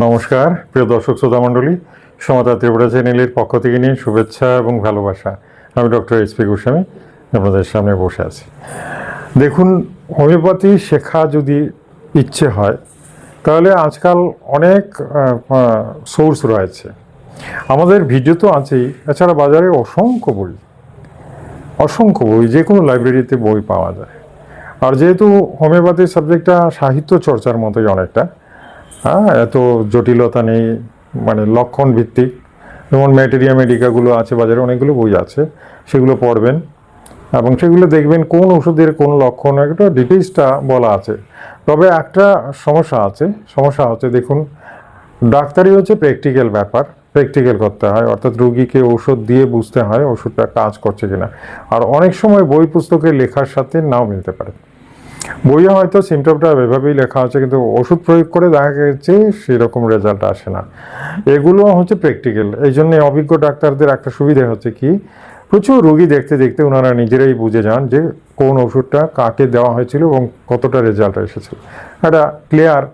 নমস্কার, প্রিয় দর্শক শ্রোতা মণ্ডলী সমতা ত্রিপুরা চ্যানেলের পক্ষ থেকে নিয়ে শুভেচ্ছা এবং ভালোবাসা। আমি ডক্টর এস পি গোস্বামী, আপনাদের সামনে বসে আছি। দেখুন, হোমিওপ্যাথি শেখা যদি ইচ্ছে হয়, তাহলে আজকাল অনেক সোর্স রয়েছে। আমাদের ভিডিও তো আছেই, এছাড়া বাজারে অসংখ্য বই অসংখ্য বই যে কোনো লাইব্রেরিতে বই পাওয়া যায়। আর যেহেতু হোমিওপ্যাথি সাবজেক্টটা সাহিত্য চর্চার মতোই অনেকটা হ্যাঁ এত জটিলতা নেই মানে লক্ষণ ভিত্তিক। যেমন ম্যাটেরিয়া মেডিকাগুলো আছে, বাজারে অনেকগুলো বই আছে, সেগুলো পড়বেন। এবং সেগুলো দেখবেন কোন ওষুধের কোন লক্ষণ, একটা ডিটেলসটা বলা আছে। তবে একটা সমস্যা আছে, সমস্যা হচ্ছে দেখুন, ডাক্তারি হচ্ছে প্র্যাকটিক্যাল ব্যাপার, প্র্যাকটিক্যাল করতে হয়, অর্থাৎ রুগীকে ওষুধ দিয়ে বুঝতে হয় ওষুধটা কাজ করছে কিনা। আর অনেক সময় বই পুস্তকের লেখার সাথে নাও মিলতে পারে। বইয়ে হয়তো সিমটমটা এভাবেই লেখা আছে, কিন্তু ওষুধ প্রয়োগ করে দেখা গেছে সেরকম রেজাল্ট আসে না। এগুলো হচ্ছে প্র্যাকটিক্যাল এই জন্য অভিজ্ঞ ডাক্তারদের একটা সুবিধা হচ্ছে কি, প্রচুর রোগী দেখতে দেখতে ওনারা নিজেরাই বুঝে যান যে কোন ওষুধটা কাকে দেওয়া হয়েছিল এবং কতটা রেজাল্ট এসেছিল একটা ক্লিয়ার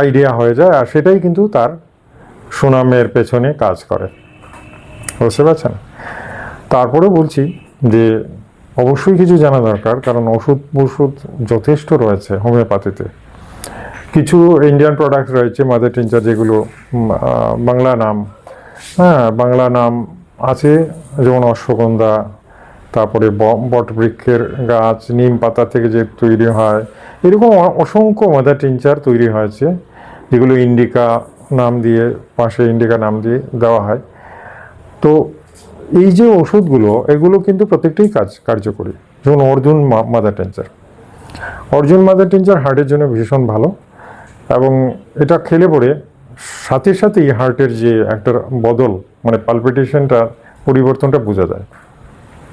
আইডিয়া হয়ে যায় আর সেটাই কিন্তু তার সুনামের পেছনে কাজ করে। বুঝতে পারছেন? তারপরে বলছি যে অবশ্যই কিছু জানা দরকার, কারণ ওষুধ ওষুধ যথেষ্ট রয়েছে হোমিওপ্যাথিতে। কিছু ইন্ডিয়ান প্রোডাক্ট রয়েছে মাদার টিনচার যেগুলো বাংলা নাম হ্যাঁ বাংলা নাম আছে, যেমন অশ্বগন্ধা, তারপরে ব- বটবৃক্ষের গাছ, নিম পাতা থেকে যে তৈরি হয়, এরকম অসংখ্য মাদার টিনচার তৈরি হয়েছে, যেগুলো ইন্ডিকা নাম দিয়ে, পাশে ইন্ডিকা নাম দিয়ে দেওয়া হয়। তো এই যে ওষুধগুলো, এগুলো কিন্তু প্রত্যেকটাই কাজ, কার্যকরী। যেমন Arjun mother tincture Arjun mother tincture হার্টের জন্য ভীষণ ভালো এবং এটা খেলে পরে সাথে সাথেই হার্টের যে একটা বদল মানে পালপিটেশনটা পরিবর্তনটা বোঝা যায়।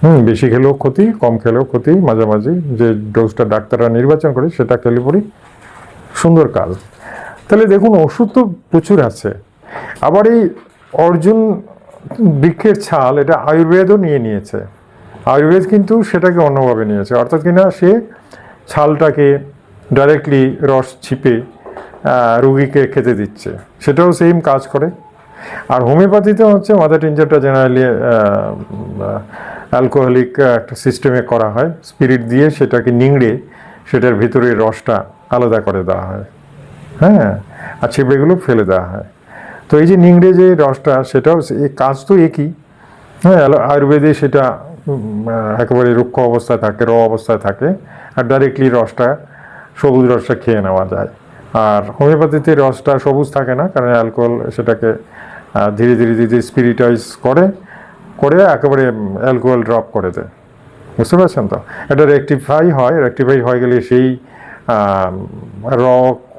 হুম, বেশি খেলেও ক্ষতি, কম খেলেও ক্ষতি, মাঝামাঝি যে ডোজটা ডাক্তাররা নির্বাচন করে সেটা খেলে পরে সুন্দর কাজ। তাহলে দেখুন, ওষুধ তো প্রচুর আছে। আবার এই অর্জুন বৃক্ষের ছাল, এটা আয়ুর্বেদও নিয়ে নিয়েছে। আয়ুর্বেদ কিন্তু সেটাকে অন্যভাবে নিয়েছে। অর্থাৎ কিনা সে ছালটাকে ডাইরেক্টলি রস ছিপে রুগীকে খেতে দিচ্ছে। সেটাও সেম কাজ করে। আর হোমিওপ্যাথিতে হচ্ছে মাদার টিঞ্জারটা জেনারেলি অ্যালকোহলিক একটা সিস্টেমে করা হয়। স্পিরিট দিয়ে সেটাকে নিংড়ে সেটার ভিতরের রসটা আলাদা করে দেওয়া হয়। হ্যাঁ আর ছিপড়েগুলো ফেলে দেওয়া হয়। তো এই যে নিংড়ে যে রসটা সেটাও কাজ তো একই। হ্যাঁ আয়ুর্বেদে সেটা একেবারে রুক্ষ অবস্থায় থাকে র অবস্থায় থাকে আর ডাইরেক্টলি রসটা সবুজ রসটা খেয়ে নেওয়া যায়। আর হোমিওপ্যাথিতে রসটা সবুজ থাকে না কারণ অ্যালকোহল সেটাকে আহ, ধীরে ধীরে ধীরে স্পিরিটাইজ করে করে একেবারে অ্যালকোহল ড্রপ করে দেয়। বুঝতে পারছেন তো? এটা রেকটিফাই হয় রেকটিফাই হয়ে গেলে সেই র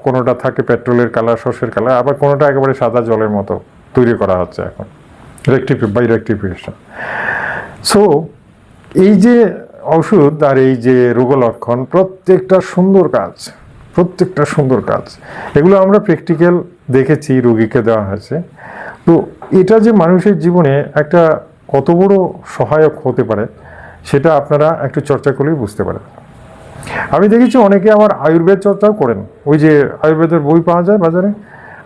কোনোটা থাকে পেট্রোলের কালার, সর্ষের কালার, আবার কোনোটা একেবারে সাদা জলের মতো তৈরি করা হচ্ছে এখন রেকটিফি বাই রেকটিফিকেশন সো এই যে ওষুধ আর এই যে রোগ লক্ষণ প্রত্যেকটা সুন্দর কাজ, প্রত্যেকটা সুন্দর কাজ, এগুলো আমরা প্র্যাকটিক্যাল দেখেছি, রোগীকে দেওয়া হয়েছে। তো এটা যে মানুষের জীবনে একটা কত বড় সহায়ক হতে পারে, সেটা আপনারা একটু চর্চা করলেই বুঝতে পারেন আমি দেখেছি অনেকে আমার আয়ুর্বেদ চর্চাও করেন। ওই যে আয়ুর্বেদের বই পাওয়া যায় বাজারে।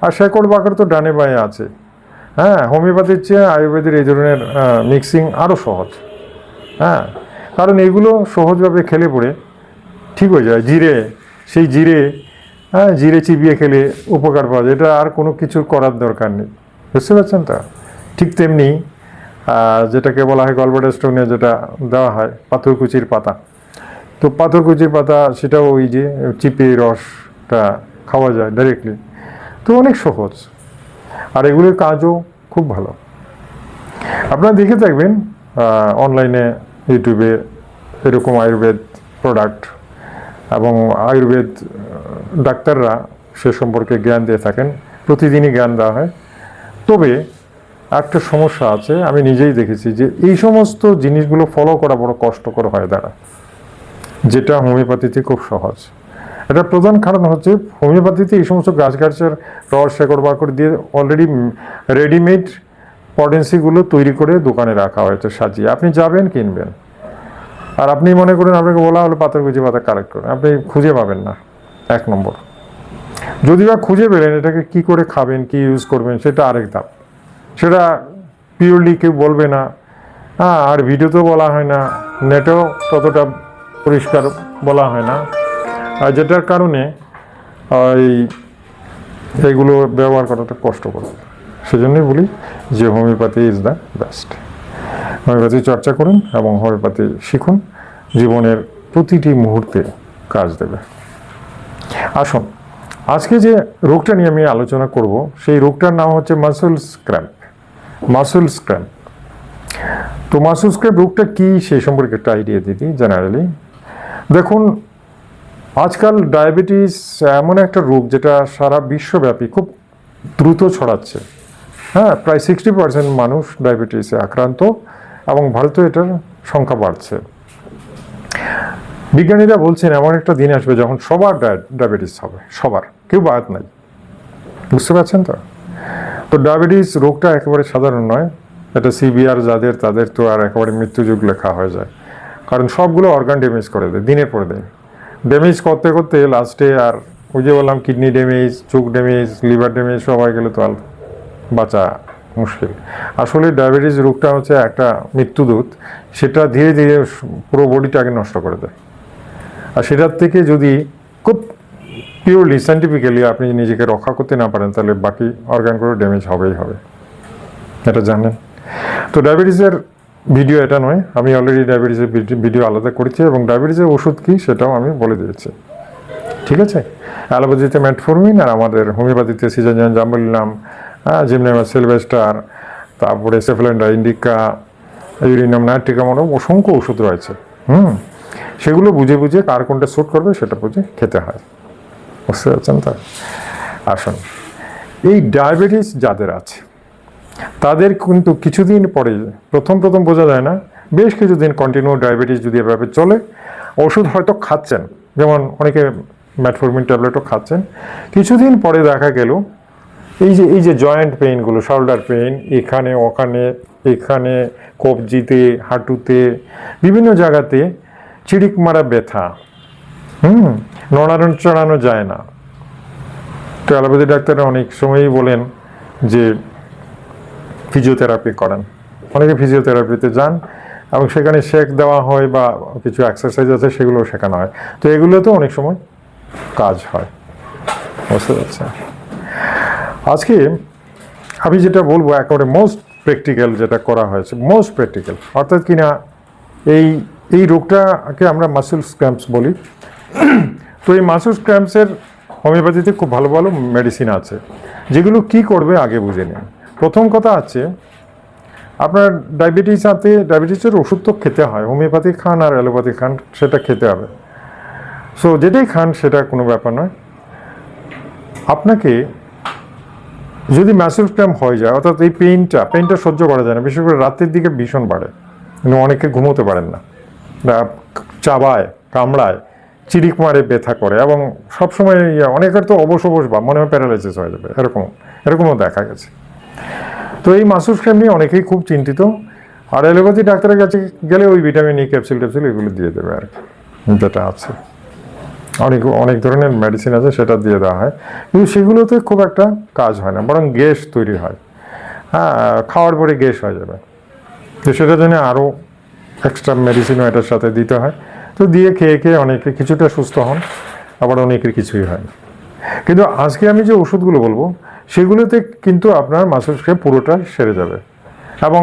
আর শেকড় বাকড় তো ডানে বায়ে আছে। হ্যাঁ হোমিওপ্যাথির চেয়ে আয়ুর্বেদের এই ধরনের মিক্সিং আরও সহজ। হ্যাঁ কারণ এগুলো সহজভাবে খেলে পড়ে, ঠিক হয়ে যায়। জিরে, সেই জিরে হ্যাঁ জিরে চিবিয়ে খেলে উপকার পাওয়া যায়। এটা আর কোনো কিছু করার দরকার নেই। বুঝতে পারছেন তো? ঠিক তেমনি যেটাকে বলা হয় গলবাটা স্টোনে যেটা দেওয়া হয়, পাথরকুচির পাতা। তো পাথরকুচির পাতা, সেটাও ওই যে চিপে রসটা খাওয়া যায় ডাইরেক্টলি তো অনেক সহজ। আর এগুলোর কাজও খুব ভালো। আপনারা দেখে থাকবেন অনলাইনে ইউটিউবে এরকম আয়ুর্বেদ প্রোডাক্ট এবং আয়ুর্বেদ ডাক্তাররা সে সম্পর্কে জ্ঞান দিয়ে থাকেন, প্রতিদিনই জ্ঞান দেওয়া হয়। তবে একটা সমস্যা আছে, আমি নিজেই দেখেছি যে এই সমস্ত জিনিসগুলো ফলো করা বড় কষ্টকর হয়ে দাঁড়ায়। যেটা হোমিওপ্যাথিতে খুব সহজ। এটা প্রধান কারণ হচ্ছে হোমিওপ্যাথিতে এই সমস্ত গাছগাছের রস, শেকড় বাকড় দিয়ে অলরেডি রেডিমেড পটেন্সিগুলো তৈরি করে দোকানে রাখা হয়েছে, সাজিয়ে। আপনি যাবেন, কিনবেন। আর আপনি মনে করেন, আপনাকে বলা হলো পাথরকুচি পাতা কালেক্ট করেন। আপনি খুঁজে পাবেন না, এক নম্বর। যদি বা খুঁজে পেলেন, এটাকে কি করে খাবেন, কি ইউজ করবেন, সেটা আরেক ধাপ সেটা পিওরলি কেউ বলবে না। হ্যাঁ আর ভিডিওতেও বলা হয় না নেটেও ততটা পরিষ্কার বলা হয় না। আর যেটার কারণে ওই এগুলো ব্যবহার করাটা কষ্টকর। সেজন্যই বলি যে homeopathy is the best homeopathy চর্চা করুন এবং হোমিওপ্যাথি শিখুন। জীবনের প্রতিটি মুহূর্তে কাজ দেবে। আসুন, আজকে যে রোগটা নিয়ে আমি আলোচনা করব, সেই রোগটার নাম হচ্ছে মাসুল স্ক্র্যাম্প মাসুল স্ক্র্যাম্প তো মাসুল স্ক্র্যাম্প রোগটা কী সেই সম্পর্কে একটা আইডিয়া দিদি জেনারেলি দেখুন, আজকাল ডায়াবেটিস এমন একটা রোগ যেটা সারা বিশ্বব্যাপী খুব দ্রুত ছড়াচ্ছে। হ্যাঁ প্রায় সিক্সটি পার্সেন্ট মানুষ ডায়াবেটিসে আক্রান্ত এবং ভারতে এটার সংখ্যা বাড়ছে। বিজ্ঞানীরা বলছেন, এমন একটা দিন আসবে যখন সবার ডায়াবেটিস হবে, সবার, কেউ বাদ নাই। বুঝতে পারছেন তো? তো ডায়াবেটিস রোগটা একেবারে সাধারণ নয়, এটা সিবিআর যাদের, তাদের তো আর একেবারে মৃত্যুযুগ লেখা হয়ে যায়। কারণ সবগুলো অর্গান ড্যামেজ করে দেয়, দিনের পর দিন। ড্যামেজ করতে করতে লাস্টে আর ওই যে বললাম কিডনি ড্যামেজ চোখ ড্যামেজ লিভার ড্যামেজ সবাই গেলে তো আর বাঁচা মুশকিল। আসলে ডায়াবেটিস রোগটা হচ্ছে একটা মৃত্যুদূত, সেটা ধীরে ধীরে পুরো বডিটাকে নষ্ট করে দেয়। আর সেটার থেকে যদি খুব পিওরলি সাইন্টিফিক্যালি আপনি নিজেকে রক্ষা করতে না পারেন, তাহলে বাকি অর্গানগুলো ড্যামেজ হবেই হবে। এটা জানেন। তো ডায়াবেটিসের ভিডিও এটা নয়, আমি অলরেডি ডায়াবেটিসের ভিডিও আলাদা করেছি এবং ডায়াবেটিসের ওষুধ কী সেটাও আমি বলে দিয়েছি। ঠিক আছে? অ্যালোপ্যাথিতে ম্যাটফরমিন আর আমাদের হোমিওপ্যাথিতে সিজাজান জাম্বুলিনাম জিমনেমা সিলভেস্টার তারপরে সেফলেন্ডা ইন্ডিকা ইউরিনাম নাইট্রিকা মতো অসংখ্য ওষুধ রয়েছে। হুম? সেগুলো বুঝে বুঝে কার কোনটা স্যুট করবে সেটা বুঝে খেতে হয়। বুঝতে পারছেন তো? আসুন। এই ডায়াবেটিস যাদের আছে তাদের কিন্তু কিছুদিন পরে, প্রথম প্রথম বোঝা যায় না, বেশ কিছুদিন কন্টিনিউ ডায়াবেটিস যদি এভাবে চলে, ওষুধ হয়তো খাচ্ছেন। যেমন অনেকে ম্যাটফরমিন ট্যাবলেটও খাচ্ছেন। কিছুদিন পরে দেখা গেল, এই যে এই যে জয়েন্ট পেইনগুলো শোল্ডার পেইন এখানে, ওখানে, এখানে, কবজিতে, হাঁটুতে, বিভিন্ন জায়গাতে চিড়িক মারা ব্যথা। হুম, নড়ানো চড়ানো যায় না। তো অ্যালোপ্যাথি ডাক্তাররা অনেক সময়ই বলেন যে ফিজিওথেরাপি করেন। অনেকে ফিজিওথেরাপিতে যান এবং সেখানে শেক দেওয়া হয় বা কিছু এক্সারসাইজ আছে সেগুলো শেখানো হয়। তো এগুলোতে অনেক সময় কাজ হয়। বুঝতে পারছেন? আজকে আমি যেটা বলব, একেবারে মোস্ট প্র্যাকটিক্যাল যেটা করা হয়েছে মোস্ট প্র্যাকটিক্যাল অর্থাৎ কিনা এই এই রোগটাকে আমরা মাসুল স্ক্র্যাম্পস বলি। তো এই মাসুল স্ক্র্যাম্পসের হোমিওপ্যাথিতে খুব ভালো ভালো মেডিসিন আছে। যেগুলো কি করবে, আগে বুঝে নিন। প্রথম কথা আছে, আপনার ডায়াবেটিস আছে, ডায়াবেটিসের ওষুধ তো খেতে হয়, হোমিওপ্যাথি খান আর অ্যালোপ্যাথি খান, সেটা খেতে হবে। সো যেটাই খান, সেটা কোনো ব্যাপার নয়। আপনাকে যদি ম্যাসিভ ক্র্যাম্প হয়ে যায়, অর্থাৎ এই পেইনটা পেইনটা সহ্য করা যায় না, বিশেষ করে রাতের দিকে ভীষণ বাড়ে। কিন্তু অনেকে ঘুমোতে পারেন না। চাবায়, কামড়ায়, চিরিক মারে, ব্যথা করে, এবং সবসময় অনেকের তো অবশ অবশ বা মনে হয় প্যারালাইসিস হয়ে যাবে, এরকম, এরকমও দেখা গেছে। তো এই মাসুস ক্র্যাম্প নিয়ে অনেকেই খুব চিন্তিত। আর অ্যালোপ্যাথি ডাক্তারের কাছে গেলে ওই ভিটামিন ই ক্যাপসুল ট্যাপসুল এগুলো দিয়ে দেবে আর কি। যেটা আছে। অনেক অনেক ধরনের মেডিসিন আছে, সেটা দিয়ে দেওয়া হয়। কিন্তু সেগুলোতে খুব একটা কাজ হয় না, বরং গ্যাস তৈরি হয়। হ্যাঁ খাওয়ার পরে গ্যাস হয়ে যাবে। তো সেটার জন্য আরও এক্সট্রা মেডিসিনও এটার সাথে দিতে হয়। তো দিয়ে খেয়ে খেয়ে অনেকে কিছুটা সুস্থ হন, আবার অনেকের কিছুই হয় কিন্তু আজকে আমি যে ওষুধগুলো বলব সেগুলোতে কিন্তু আপনার মাসেলসকে পুরোটা সেরে যাবে। এবং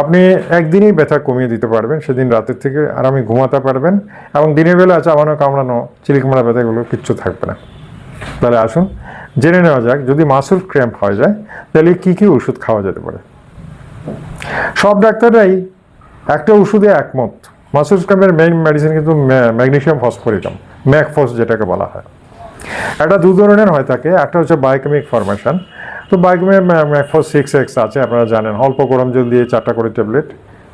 আপনি একদিনই ব্যথা কমিয়ে দিতে পারবেন, সেদিন রাতের থেকে আরামে ঘুমাতে পারবেন এবং দিনের বেলা চাবানো, কামড়ানো চিলিকমারা ব্যথাগুলো কিচ্ছু থাকবে না। তাহলে আসুন, জেনে নেওয়া যাক, যদি মাসুল ক্র্যাম্প হয়ে যায়, তাহলে কী কী ওষুধ খাওয়া যেতে পারে? সব ডাক্তাররাই একটা ওষুধে একমত। মাসুল ক্র্যাম্পের মেইন মেডিসিন কিন্তু ম্যাগনেশিয়াম ফসফোরিটাম ম্যাকফস যেটাকে বলা হয়। একটা দু ধরনের হয় থাকে। একটা হচ্ছে বায়োকেমিক ফরমেশন তো biochemic mag phos six X আছে, আপনারা জানেন। অল্প গরম জল দিয়ে চারটা করে ট্যাবলেট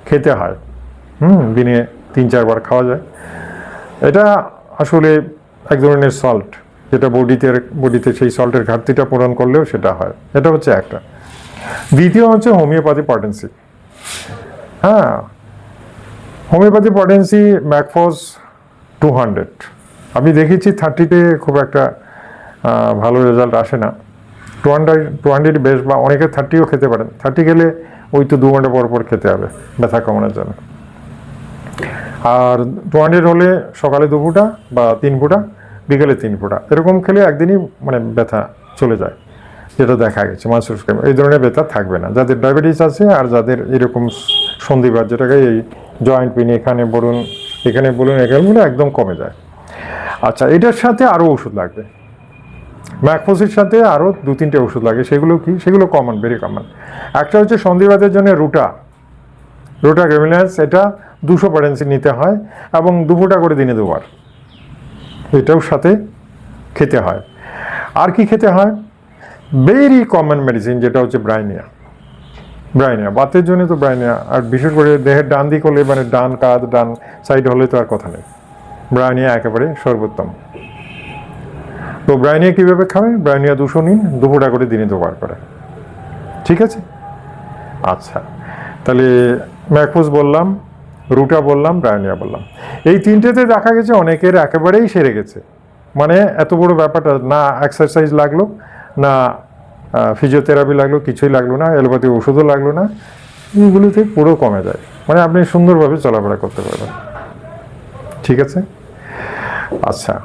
খেতে হয়। হুম, দিনে তিন, চারবার খাওয়া যায়। এটা আসলে এক ধরনের সল্ট যেটা বডিতে বডিতে সেই সল্টের ঘাটতিটা পূরণ করলেও সেটা হয়। এটা হচ্ছে একটা। দ্বিতীয় হচ্ছে হোমিওপ্যাথি পটেন্সি হ্যাঁ homeopathy potency mag phos two hundred আমি দেখেছি থার্টিতে খুব একটা ভালো রেজাল্ট আসে না। টু হান্ড্রেড টু হান্ড্রেড বেশ বা অনেকে থার্টিও খেতে পারেন। থার্টি খেলে ওই তো দু ঘণ্টা পর পর খেতে হবে, ব্যথা কমানোর জন্য। আর টু হান্ড্রেড হলে সকালে দু ফুটা বা তিন ফুটা, বিকেলে তিন ফুটা। এরকম খেলে একদিনই মানে ব্যথা চলে যায়, যেটা দেখা গেছে মাসুস এই ধরনের ব্যথা থাকবে না। যাদের ডায়াবেটিস আছে আর যাদের এরকম সন্ধিবাদ, যেটাকে এই জয়েন্ট পেন এখানে বলুন এখানে বলুন এখানে বলুন, একদম কমে যায়। আচ্ছা এটার সাথে আরও ওষুধ লাগবে। ম্যাকফোসির সাথে আরও দু তিনটে ওষুধ লাগে। সেগুলো কি? সেগুলো কমন ভেরি কমন একটা হচ্ছে সন্ধিবাতের জন্য রুটা। রুটা গ্রেমিনাস এটা দুশো পারেন্সি নিতে হয় এবং দু ফোঁটা করে দিনে দুবার। এটাও সাথে খেতে হয়। আর কি খেতে হয়? ভেরি কমন মেডিসিন যেটা হচ্ছে ব্রাইনিয়া। ব্রাইনিয়া, বাতের জন্য তো ব্রাইনিয়া। আর বিশেষ করে দেহের ডান দিক হলে মানে ডান কাঁধ ডান সাইড হলে তো আর কথা নেই। ব্রাইনিয়া একেবারে সর্বোত্তম। তো ব্রাইনিয়া কীভাবে খাবেন ব্রাইনিয়া দুশো নিন দুপুরটা করে দিনে দুবার করে। ঠিক আছে? আচ্ছা। তাহলে ম্যাকফুস বললাম, রুটা বললাম ব্রায়নিয়া বললাম। এই তিনটেতে দেখা গেছে অনেকের একেবারেই সেরে গেছে। মানে এত বড় ব্যাপারটা, না এক্সারসাইজ লাগল, না ফিজিওথেরাপি লাগল, কিছুই লাগল না এলোপ্যাথি ওষুধও লাগল না এইগুলোতে পুরো কমে যায়। মানে আপনি সুন্দরভাবে চলাফেরা করতে পারবেন। ঠিক আছে? আচ্ছা।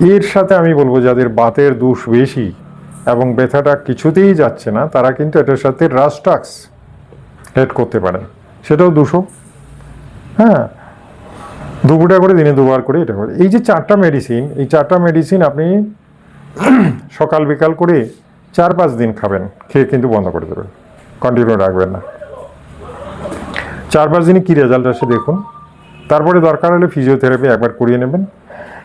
এর সাথে আমি বলব, যাদের বাতের দোষ বেশি এবং ব্যথাটা কিছুতেই যাচ্ছে না, তারা কিন্তু এটার সাথে রাস্টাক্স হেড করতে পারেন। সেটাও দুশো। হ্যাঁ। দুপুরটা করে, দিনে দুবার করে এটা করে। এই যে চারটা মেডিসিন এই চারটা মেডিসিন আপনি সকাল বিকাল করে চার পাঁচ দিন খাবেন, খেয়ে কিন্তু বন্ধ করে দেবেন। কন্টিনিউ রাখবেন না। চার পাঁচ দিনে কী রেজাল্ট আসে দেখুন। তারপরে দরকার হলে ফিজিওথেরাপি একবার করিয়ে নেবেন।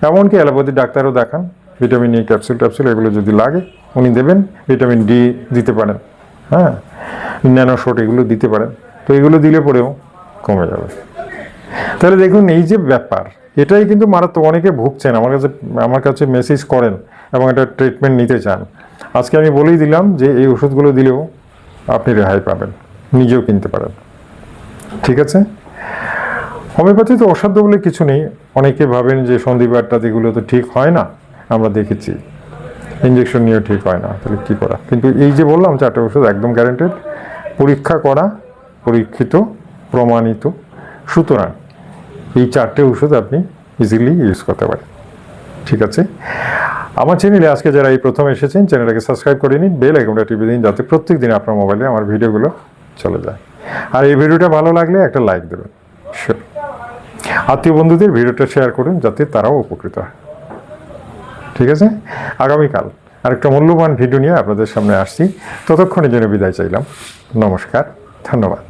এমনকি অ্যালোপ্যাথি ডাক্তারও দেখান ভিটামিন ই ক্যাপসুল ট্যাপসুল এগুলো যদি লাগে, উনি দেবেন ভিটামিন ডি দিতে পারেন হ্যাঁ? ন্যানোশট এগুলো দিতে পারেন। তো এগুলো দিলে পরেও কমে যাবে। তাহলে দেখুন, এই যে ব্যাপার, এটাই কিন্তু মারাত্মক, অনেকে ভুগছেন, আমার কাছে আমার কাছে মেসেজ করেন এবং এটা ট্রিটমেন্ট নিতে চান। আজকে আমি বলেই দিলাম যে এই ওষুধগুলো দিলেও আপনি রেহাই পাবেন, নিজেও কিনতে পারেন। ঠিক আছে? হোমিওপ্যাথি তো অসাধ্য বলে কিছু নেই। অনেকে ভাবেন যে সন্ধিবারটা এগুলো তো ঠিক হয় না, আমরা দেখেছি। ইঞ্জেকশন নিয়েও ঠিক হয় না, তাহলে কী করা? কিন্তু এই যে বললাম, চারটে ওষুধ একদম গ্যারেন্টেড পরীক্ষা করা, পরীক্ষিত, প্রমাণিত। সুতরাং এই চারটে ওষুধ আপনি ইজিলি ইউজ করতে পারেন। ঠিক আছে? আমার চ্যানেলে আজকে যারা এই প্রথম এসেছেন চ্যানেলটাকে সাবস্ক্রাইব করে নিন বেল আইকনটা টিপে দিন, যাতে প্রত্যেক দিন আপনার মোবাইলে আমার ভিডিওগুলো চলে যায়। আর এই ভিডিওটা ভালো লাগলে একটা লাইক দেবেন। Sure. আত্মীয় বন্ধুদের ভিডিওটা শেয়ার করুন যাতে তারাও উপকৃত হয়। ঠিক আছে? আগামীকাল আরেকটা মূল্যবান ভিডিও নিয়ে আপনাদের সামনে আসছি। ততক্ষণের জন্য বিদায় চাইলাম। নমস্কার, ধন্যবাদ।